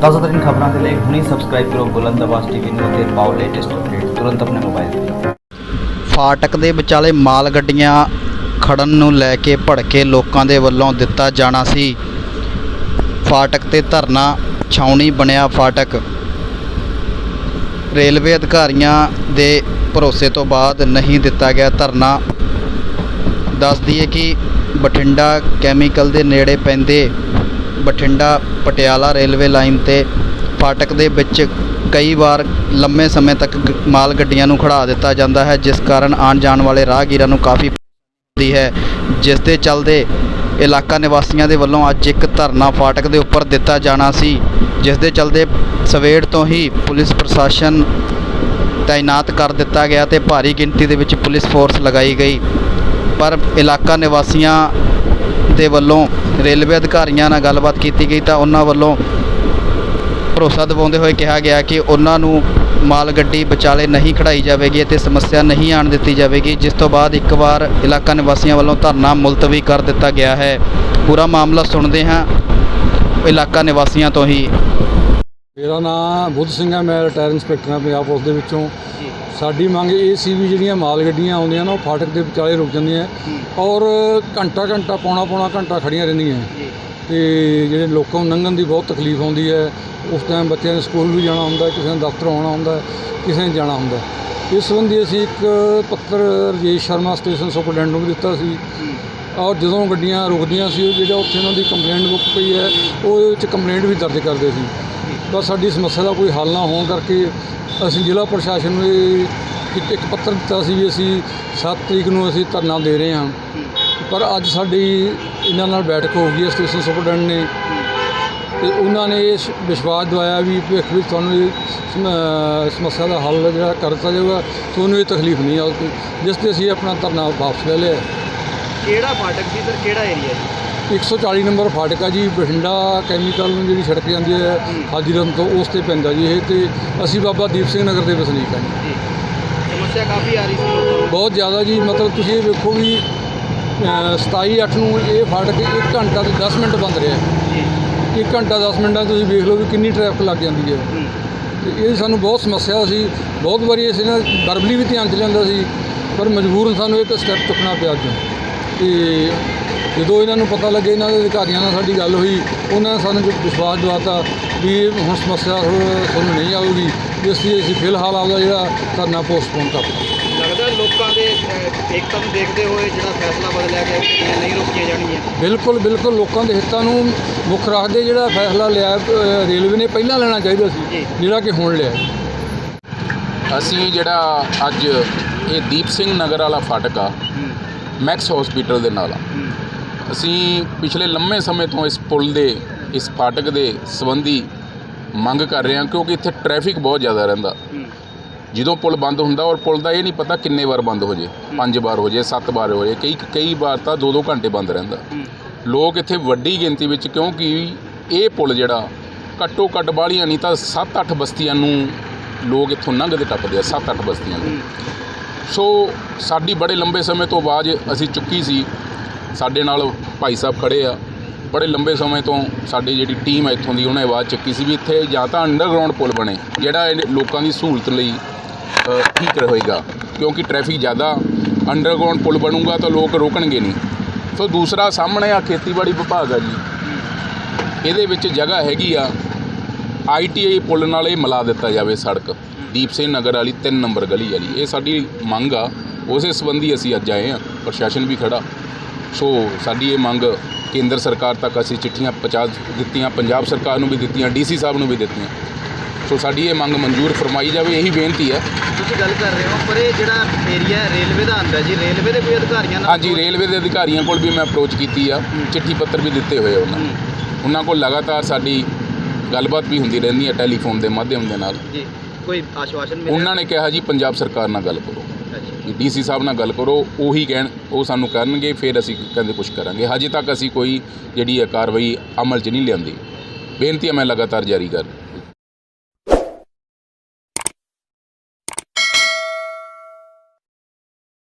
ਤਾਜ਼ਾ ਖਬਰਾਂ ਦੇ ਲਈ ਹੁਣੀ ਸਬਸਕ੍ਰਾਈਬ ਕਰੋ ਬੁਲੰਦ ਆਵਾਜ਼ ਟੀਵੀ ਨੂੰ ਅਤੇ ਪਾਓ ਲੇਟੈਸਟ ਅਪਡੇਟ ਤੁਰੰਤ ਆਪਣੇ ਮੋਬਾਈਲ ਤੇ। ਫਾਟਕ ਦੇ ਵਿਚਾਲੇ ਮਾਲ ਗੱਡੀਆਂ ਖੜਨ ਨੂੰ ਲੈ ਕੇ ਭੜਕੇ ਲੋਕਾਂ ਦੇ ਵੱਲੋਂ ਦਿੱਤਾ ਜਾਣਾ ਸੀ। ਫਾਟਕ ਤੇ ਧਰਨਾ ਛਾਉਣੀ ਬਣਿਆ ਫਾਟਕ। ਰੇਲਵੇ ਅਧਿਕਾਰੀਆਂ ਦੇ ਭਰੋਸੇ ਤੋਂ ਬਾਅਦ ਨਹੀਂ ਦਿੱਤਾ ਗਿਆ ਧਰਨਾ। ਦੱਸ ਦਈਏ ਕਿ ਬਠਿੰਡਾ ਕੈਮੀਕਲ ਦੇ ਨੇੜੇ ਪੈਂਦੇ ਬਠਿੰਡਾ ਪਟਿਆਲਾ ਰੇਲਵੇ ਲਾਈਨ ਤੇ ਫਾਟਕ ਦੇ ਵਿੱਚ ਕਈ ਵਾਰ ਲੰਮੇ ਸਮੇਂ ਤੱਕ ਗ- ਮਾਲ ਗੱਡੀਆਂ ਨੂੰ ਖੜਾ ਦਿੱਤਾ ਜਾਂਦਾ ਹੈ, ਜਿਸ ਕਾਰਨ ਆਉਣ ਜਾਣ ਵਾਲੇ ਰਾਹਗੀਰਾਂ ਨੂੰ ਕਾਫੀ ਹੁੰਦੀ ਹੈ। ਜਿਸ ਦੇ ਚੱਲਦੇ ਇਲਾਕਾ ਨਿਵਾਸੀਆਂ ਦੇ ਵੱਲੋਂ ਅੱਜ ਇੱਕ ਧਰਨਾ ਫਾਟਕ ਦੇ ਉੱਪਰ ਦਿੱਤਾ ਜਾਣਾ ਸੀ, ਜਿਸ ਦੇ ਚੱਲਦੇ ਸਵੇਰ ਤੋਂ ਹੀ ਪੁਲਿਸ ਪ੍ਰਸ਼ਾਸਨ ਤਾਇਨਾਤ ਕਰ ਦਿੱਤਾ ਗਿਆ ਤੇ ਭਾਰੀ ਗਿਣਤੀ ਦੇ ਵਿੱਚ ਪੁਲਿਸ ਫੋਰਸ ਲਗਾਈ ਗਈ। ਪਰ ਇਲਾਕਾ ਨਿਵਾਸੀਆਂ ਦੇ ਵੱਲੋਂ ਰੇਲਵੇ ਅਧਿਕਾਰੀਆਂ ਨਾਲ ਗੱਲਬਾਤ ਕੀਤੀ ਗਈ ਤਾਂ ਉਹਨਾਂ ਵੱਲੋਂ ਭਰੋਸਾ ਦਿਵਾਉਂਦੇ ਹੋਏ ਕਿਹਾ ਗਿਆ ਕਿ ਉਹਨਾਂ ਨੂੰ ਮਾਲ ਗੱਡੀ ਵਿਚਾਲੇ ਨਹੀਂ ਖੜਾਈ ਜਾਵੇਗੀ ਅਤੇ ਸਮੱਸਿਆ ਨਹੀਂ ਆਣ ਦਿੱਤੀ ਜਾਵੇਗੀ, ਜਿਸ ਤੋਂ ਬਾਅਦ ਇੱਕ ਵਾਰ ਇਲਾਕਾ ਨਿਵਾਸੀਆਂ ਵੱਲੋਂ ਧਰਨਾ ਮੁਲਤਵੀ ਕਰ ਦਿੱਤਾ ਗਿਆ ਹੈ। ਪੂਰਾ ਮਾਮਲਾ ਸੁਣਦੇ ਹਾਂ ਇਲਾਕਾ ਨਿਵਾਸੀਆਂ ਤੋਂ ਹੀ। ਮੇਰਾ ਨਾਮ ਬੁੱਧ ਸਿੰਘ ਹੈ, ਮੈਂ ਰਿਟਾਇਰ ਇੰਸਪੈਕਟਰ ਹਾਂ ਪੰਜਾਬ ਪੁਲਿਸ ਦੇ ਵਿੱਚੋਂ। ਸਾਡੀ ਮੰਗ ਇਹ ਸੀ ਵੀ ਜਿਹੜੀਆਂ ਮਾਲ ਗੱਡੀਆਂ ਆਉਂਦੀਆਂ ਨਾ ਉਹ ਫਾਟਕ ਦੇ ਵਿਚਾਲੇ ਰੁਕ ਜਾਂਦੀਆਂ ਔਰ ਘੰਟਾ ਘੰਟਾ ਪੌਣਾ ਪੌਣਾ ਘੰਟਾ ਖੜੀਆਂ ਰਹਿੰਦੀਆਂ। ਤੇ ਜਿਹੜੇ ਲੋਕਾਂ ਨੂੰ ਲੰਘਣ ਦੀ ਬਹੁਤ ਤਕਲੀਫ ਆਉਂਦੀ ਹੈ। ਉਸ ਟਾਈਮ ਬੱਚਿਆਂ ਨੇ ਸਕੂਲ ਵੀ ਜਾਣਾ ਹੁੰਦਾ ਕਿਸੇ ਨੇ ਦਫ਼ਤਰ ਆਉਣਾ ਹੁੰਦਾ ਕਿਸੇ ਨੇ ਜਾਣਾ ਹੁੰਦਾ। ਇਸ ਸੰਬੰਧੀ ਅਸੀਂ ਇੱਕ ਪੱਤਰ ਰਜੇਸ਼ ਸ਼ਰਮਾ ਸਟੇਸ਼ਨ ਸੁਪਰਡੈਂਟ ਨੂੰ ਵੀ ਦਿੱਤਾ ਸੀ। ਔਰ ਜਦੋਂ ਗੱਡੀਆਂ ਰੁਕਦੀਆਂ ਸੀ ਉਹ ਜਿਹੜਾ ਉੱਥੇ ਉਹਨਾਂ ਦੀ ਕੰਪਲੇਂਟ ਬੁੱਕ ਪਈ ਹੈ ਉਹ ਵਿੱਚ ਕੰਪਲੇਂਟ ਵੀ ਦਰਜ ਕਰਦੇ ਸੀ। ਬਸ ਸਾਡੀ ਸਮੱਸਿਆ ਦਾ ਕੋਈ ਹੱਲ ਨਾ ਹੋਣ ਕਰਕੇ ਅਸੀਂ ਜ਼ਿਲ੍ਹਾ ਪ੍ਰਸ਼ਾਸਨ ਨੂੰ ਇਹ ਇੱਕ- ਪੱਤਰ ਦਿੱਤਾ ਸੀ ਵੀ ਅਸੀਂ 7 ਤਰੀਕ ਨੂੰ ਅਸੀਂ ਧਰਨਾ ਦੇ ਰਹੇ ਹਾਂ। ਪਰ ਅੱਜ ਸਾਡੀ ਇਹਨਾਂ ਨਾਲ ਬੈਠਕ ਹੋ ਗਈ ਹੈ, ਸਟੇਸ਼ਨ ਸੁਪਰਡੈਂਟ ਨੇ। ਤੇ ਉਹਨਾਂ ਨੇ ਇਹ ਸ਼- ਵਿਸ਼ਵਾਸ ਦਵਾਇਆ ਵੀ ਭਵਿੱਖ ਵਿੱਚ ਤੁਹਾਨੂੰ ਇਹ ਸਮੱਸਿਆ ਦਾ ਹੱਲ ਜਿਹੜਾ ਕਰ ਦਿੱਤਾ ਜਾਊਗਾ, ਤੁਹਾਨੂੰ ਇਹ ਤਕਲੀਫ ਨਹੀਂ ਆਊਗੀ, ਜਿਸ ਤੇ ਅਸੀਂ ਆਪਣਾ ਧਰਨਾ ਵਾਪਸ ਲੈ ਲਿਆ ਕਿਹੜਾ ਫਾਟਕ ਸੀ, ਸਰ? ਕਿਹੜਾ ਏਰੀਆ ਜੀ? 140 ਨੰਬਰ ਫਾਟਕ ਜੀ ਬਠਿੰਡਾ ਕੈਮੀਕਲ ਨੂੰ ਜਿਹੜੀ ਸੜਕ ਜਾਂਦੀ ਹੈ ਹਾਜੀਰਮ ਤੋਂ ਉਸ ਤੇ ਪੈਂਦਾ ਜੀ ਇਹ ਤੇ ਅਸੀਂ ਬਾਬਾ ਦੀਪ ਸਿੰਘ ਨਗਰ ਦੇ ਵਸਨੀਕ ਹਾਂ ਜੀ। ਜੀ ਸਮੱਸਿਆ ਕਾਫੀ ਆ ਰਹੀ ਸੀ ਬਹੁਤ ਜ਼ਿਆਦਾ ਜੀ ਮਤਲਬ ਤੁਸੀਂ ਇਹ ਵੇਖੋ ਵੀ 27 8 ਨੂੰ ਇਹ ਫਾਟਕ 1 ਘੰਟਾ ਤੇ 10 ਮਿੰਟ ਬੰਦ ਰਿਹਾ। ਜੀ। 1 ਘੰਟਾ 10 ਮਿੰਟਾਂ ਤੁਸੀਂ ਵੇਖ ਲਓ ਵੀ ਕਿੰਨੀ ਟ੍ਰੈਫਿਕ ਲੱਗ ਜਾਂਦੀ ਹੈ। ਤੇ ਇਹ ਸਾਨੂੰ ਬਹੁਤ ਸਮੱਸਿਆ ਸੀ ਬਹੁਤ ਵਾਰੀ ਅਸੀਂ ਨਾ ਵਰਬਲੀ ਵੀ ਧਿਆਨ ਚ ਲੈਂਦਾ ਸੀ ਪਰ ਮਜਬੂਰਨ ਸਾਨੂੰ ਇੱਕ ਸਟੈਪ ਚੁੱਕਣਾ ਪਿਆ ਅੱਜ ਤੇ ਜਦੋਂ ਇਹਨਾਂ ਨੂੰ ਪਤਾ ਲੱਗੇ ਇਹਨਾਂ ਦੇ ਅਧਿਕਾਰੀਆਂ ਨਾਲ ਸਾਡੀ ਗੱਲ ਹੋਈ ਉਹਨਾਂ ਨੇ ਸਾਨੂੰ ਜੋ ਵਿਸ਼ਵਾਸ ਦਿਵਾਤਾ ਵੀ ਇਹ ਹੁਣ ਸਮੱਸਿਆ ਤੁਹਾਨੂੰ ਤੁਹਾਨੂੰ ਨਹੀਂ ਆਊਗੀ ਇਸ ਲਈ ਅਸੀਂ ਫਿਲਹਾਲ ਆਪਦਾ ਜਿਹੜਾ ਧਰਨਾ ਪੋਸਟਪੋਨ ਕਰ ਲੱਗਦਾ ਲੋਕਾਂ ਦੇ ਨੂੰ ਦੇਖਦੇ ਹੋਏ ਜਿਹੜਾ ਫੈਸਲਾ ਬਦਲਿਆ ਗਿਆ ਕਿ ਨਹੀਂ ਰੋਕੀਆਂ ਜਾਣਗੀਆਂ। ਬਿਲਕੁਲ ਬਿਲਕੁਲ ਲੋਕਾਂ ਦੇ ਹਿੱਤਾਂ ਨੂੰ ਮੁੱਖ ਰੱਖਦੇ ਜਿਹੜਾ ਫੈਸਲਾ ਲਿਆ ਰੇਲਵੇ ਨੇ ਪਹਿਲਾਂ ਲੈਣਾ ਚਾਹੀਦਾ ਸੀ। ਜਿਹੜਾ ਕਿ ਹੁਣ ਲਿਆ। ਅਸੀਂ ਜਿਹੜਾ ਅੱਜ ਇਹ ਦੀਪ ਸਿੰਘ ਨਗਰ ਵਾਲਾ ਫਾਟਕ ਆ ਮੈਕਸ ਹਸਪੀਟਲ ਦੇ ਨਾਲ ਆ। ਅਸੀਂ ਪਿਛਲੇ ਲੰਮੇ ਸਮੇਂ ਤੋਂ ਇਸ ਪੁਲ ਦੇ ਇਸ ਫਾਟਕ ਦੇ ਸੰਬੰਧੀ ਮੰਗ ਕਰ ਰਹੇ ਹਾਂ ਕਿਉਂਕਿ ਇੱਥੇ ਟ੍ਰੈਫਿਕ ਬਹੁਤ ਜ਼ਿਆਦਾ ਰਹਿੰਦਾ। ਜਦੋਂ ਪੁਲ ਬੰਦ ਹੁੰਦਾ ਔਰ ਪੁਲ ਦਾ ਇਹ ਨਹੀਂ ਪਤਾ ਕਿੰਨੇ ਵਾਰ ਬੰਦ ਹੋ ਜੇ ਪੰਜ ਵਾਰ ਹੋ ਜੇ ਸੱਤ ਵਾਰ ਹੋ ਜੇ ਕਈ ਕਈ ਵਾਰ ਤਾਂ ਦੋ ਦੋ ਘੰਟੇ ਬੰਦ ਰਹਿੰਦਾ। ਲੋਕ ਇੱਥੇ ਵੱਡੀ ਗਿਣਤੀ ਵਿੱਚ ਕਿਉਂਕਿ ਇਹ ਪੁਲ ਜਿਹੜਾ ਘੱਟੋ ਘੱਟ ਬਾਹਲੀਆਂ ਨਹੀਂ ਤਾਂ 7-8 ਬਸਤੀਆਂ ਨੂੰ ਲੋਕ ਇੱਥੋਂ ਲੰਘਦੇ ਟੱਪਦੇ ਆ 7-8 ਬਸਤੀਆਂ ਨੂੰ। ਸੋ ਸਾਡੀ ਬੜੇ ਲੰਬੇ ਸਮੇਂ ਤੋਂ ਆਵਾਜ਼ ਅਸੀਂ ਚੁੱਕੀ ਸੀ ਸਾਡੇ ਨਾਲ ਭਾਈ ਸਾਹਿਬ ਖੜੇ ਆ। ਬੜੇ ਲੰਬੇ ਸਮੇਂ ਤੋਂ ਸਾਡੀ ਜਿਹੜੀ ਟੀਮ ਹੈ ਇੱਥੋਂ ਦੀ, ਉਹਨੇ ਆਵਾਜ਼ ਚੱਕੀ ਸੀ ਵੀ ਇੱਥੇ ਜਾਂ ਤਾਂ ਅੰਡਰਗਰਾਉਂਡ ਪੁਲ ਬਣੇ, ਜਿਹੜਾ ਇਹ ਲੋਕਾਂ ਦੀ ਸਹੂਲਤ ਲਈ ਠੀਕ ਰਹੇਗਾ। ਕਿਉਂਕਿ ਟ੍ਰੈਫਿਕ ਜ਼ਿਆਦਾ ਅੰਡਰਗਰਾਉਂਡ ਪੁਲ ਬਣੂਗਾ ਤਾਂ ਲੋਕ ਰੋਕਣਗੇ ਨਹੀਂ। ਸੋ ਦੂਸਰਾ ਸਾਹਮਣੇ ਆ ਖੇਤੀਬਾੜੀ ਵਿਭਾਗ ਆ ਜੀ। ਇਹਦੇ ਵਿੱਚ ਜਗ੍ਹਾ ਹੈਗੀ ਆ। ਆਈਟੀਆਈ ਪੁਲ ਨਾਲ ਇਹ ਮਿਲਾ ਦਿੱਤਾ ਜਾਵੇ ਸੜਕ। ਦੀਪ ਸਿੰਘ ਨਗਰ ਵਾਲੀ 3 ਨੰਬਰ ਗਲੀ ਵਾਲੀ ਇਹ ਸਾਡੀ ਮੰਗ ਆ। ਉਸੇ ਸੰਬੰਧੀ ਅਸੀਂ ਅੱਜ ਆਏ ਆ। ਪ੍ਰਸ਼ਾਸਨ ਵੀ ਖੜਾ। ਸੋ ਸਾਡੀ ਇਹ ਮੰਗ ਕੇਂਦਰ ਸਰਕਾਰ ਤੱਕ ਅਸੀਂ ਚਿੱਠੀਆਂ ਪਹੁੰਚਾ ਦਿੱਤੀਆਂ ਪੰਜਾਬ ਸਰਕਾਰ ਨੂੰ ਵੀ ਦਿੱਤੀਆਂ ਡੀਸੀ ਸਾਹਿਬ ਨੂੰ ਵੀ ਦਿੱਤੀਆਂ। ਸੋ ਸਾਡੀ ਇਹ ਮੰਗ ਮਨਜ਼ੂਰ ਫਰਮਾਈ ਜਾਵੇ ਇਹੀ ਬੇਨਤੀ ਹੈ। ਤੁਸੀਂ ਗੱਲ ਕਰ ਰਹੇ ਹੋ ਪਰ ਇਹ ਜਿਹੜਾ ਏਰੀਆ ਰੇਲਵੇ ਦਾ ਆਂਦਾ ਜੀ ਰੇਲਵੇ ਦੇ ਕੋਈ ਅਧਿਕਾਰੀਆਂ ਨਾਲ ਹਾਂਜੀ ਰੇਲਵੇ ਦੇ ਅਧਿਕਾਰੀਆਂ ਕੋਲ ਵੀ ਮੈਂ ਅਪਰੋਚ ਕੀਤੀ ਆ ਚਿੱਠੀ ਪੱਤਰ ਵੀ ਦਿੱਤੇ ਹੋਏ ਉਹਨਾਂ ਨੂੰ। ਉਹਨਾਂ ਕੋਲ ਲਗਾਤਾਰ ਸਾਡੀ ਗੱਲਬਾਤ ਵੀ ਹੁੰਦੀ ਰਹਿੰਦੀ ਹੈ ਟੈਲੀਫੋਨ ਦੇ ਮਾਧਿਅਮ ਦੇ ਨਾਲ। ਜੀ ਕੋਈ ਆਸ਼ਵਾਸਨ ਮਿਲਿਆ? ਉਹਨਾਂ ਨੇ ਕਿਹਾ ਜੀ ਪੰਜਾਬ ਸਰਕਾਰ ਨਾਲ ਗੱਲ ਕਰੋ। ਅੱਛਾ ਡੀਸੀ ਸਾਹਿਬ ਨਾਲ ਗੱਲ ਕਰੋ, ਉਹੀ ਕਹਿਣ, ਉਹ ਸਾਨੂੰ ਕਰਨਗੇ, ਫਿਰ ਅਸੀਂ ਕਹਿੰਦੇ ਕੁਝ ਕਰਾਂਗੇ। ਹਜੇ ਤੱਕ ਅਸੀਂ ਕੋਈ ਜਿਹੜੀ ਹੈ ਕਾਰਵਾਈ ਅਮਲ 'ਚ ਨਹੀਂ ਲਿਆਂਦੀ। ਬੇਨਤੀ ਹੈ ਮੈਂ ਲਗਾਤਾਰ ਜਾਰੀ ਕਰ